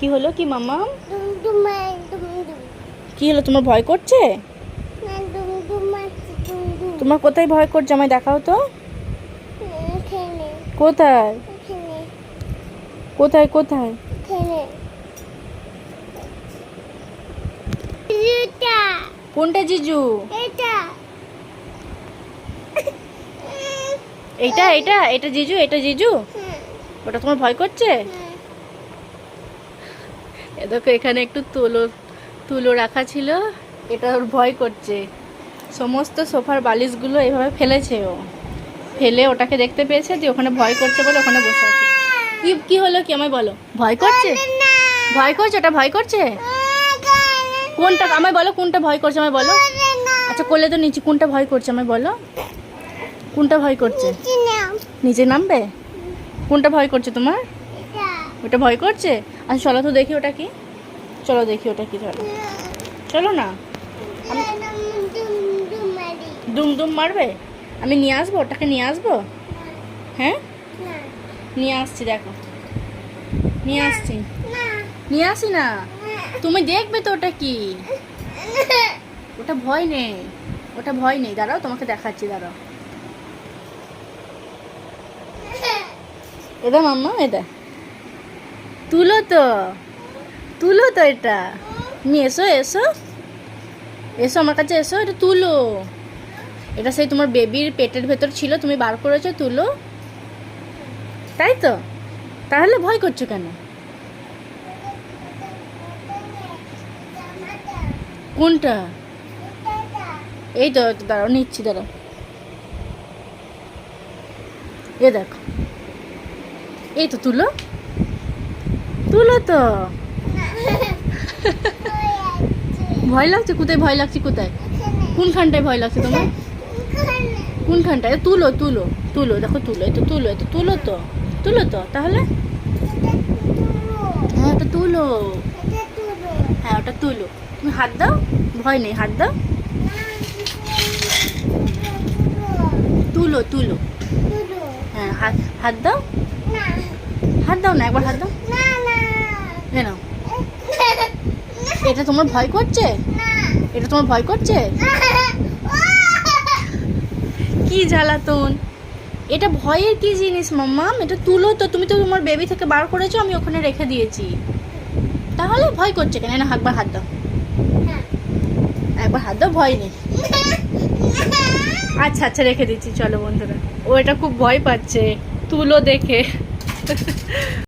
কি হলো কি মামা কি হলো, তোমার ভয় করছে? তোমার কোথায় ভয় করছে, আমায় দেখাও তো। কোথায়? কোথায় কোথায়? কোনটা, জিজু? এটা এটা এটা জিজু এটা জিজু? ওটা তোমার ভয় করছে? দেখো এখানে একটু তুলো তুলো রাখা ছিল। এটা ওর ভয় করছে। সমস্ত সোফার বালিশগুলো এভাবে ফেলেছে ও। ফেলে ওটাকে দেখতে পেয়েছে যে ওখানে ভয় করছে বলে ওখানে বসে আছে। কি কি হলো কি আমায় বলো? ভয় করছে? ভয় করছে? ওটা ভয় করছে? কোনটা? আমায় বলো কোনটা ভয় করছে আমায় বলো। আচ্ছা করলে তো নিচে কোনটা ভয় করছে আমায় বলো? কোনটা ভয় করছে? নিচে নামবে? কোনটা ভয় করছে তোমার? ওটা ভয় করছে? আচ্ছা চলো তো দেখি ওটা কি। চলো দেখি ওটা কি, চলো। চলো না। দুম দুম মারবে? আমি নিয়ে আসব? ওটাকে নিয়ে আসব? হ্যাঁ? নিয়ে আসছি, দেখো। নিয়ে আসছি। নিয়ে আসি না। তুমি দেখবে তো ওটা কি। ওটা ভয় নেই। ওটা ভয় নেই। দাঁড়াও, তোমাকে দেখাচ্ছি, দাঁড়াও। এটা মাম্মা এটা তুলো তো। তুলো তো এটা। তুমি এসো এসো। এসো আমার কাছে এসো এটা তুলো। এটা সেই তোমার বেবির পেটের ভেতর ছিল তুমি বার করেছ তুলো। তাই তো? তাহলে ভয় করছ কেন? কোনটা? এই তো, দাঁড়াও নিচ্ছি দাঁড়াও। এ দেখো। এই তো তুলো। তুলো তো। ভয় লাগছে কোথায়? ভয় লাগছে কোথায়? কোনখানটায় ভয় লাগছে তোমার? কোনখানটায়? তুলো তুলো তুলো দেখো তুলো এই তো তুলো এই তো তুলো তো। তুলো তো তাহলে? হ্যাঁ ওটা তুলো। হ্যাঁ ওটা তুলো। তুমি হাত দাও ভয় নেই হাত দাও। তুলো তুলো। হ্যাঁ হাত হাত দাও। হাত দাও না একবার হাত দাও। এ নাও। এটা তোমার ভয় করছে? এটা তোমার ভয় করছে? কি জ্বালাতন? এটা ভয়ের কি জিনিস মাম্মাম এটা তুলো তো তুমি তো তোমার বেবি থেকে বার করেছ আমি ওখানে রেখে দিয়েছি। তাহলে ভয় করছে কেন? না একবার হাত দাও। একবার হাত দাও ভয় নেই। আচ্ছা আচ্ছা রেখে দিচ্ছি। চলো বন্ধুরা। ও এটা খুব ভয় পাচ্ছে। তুলো দেখে।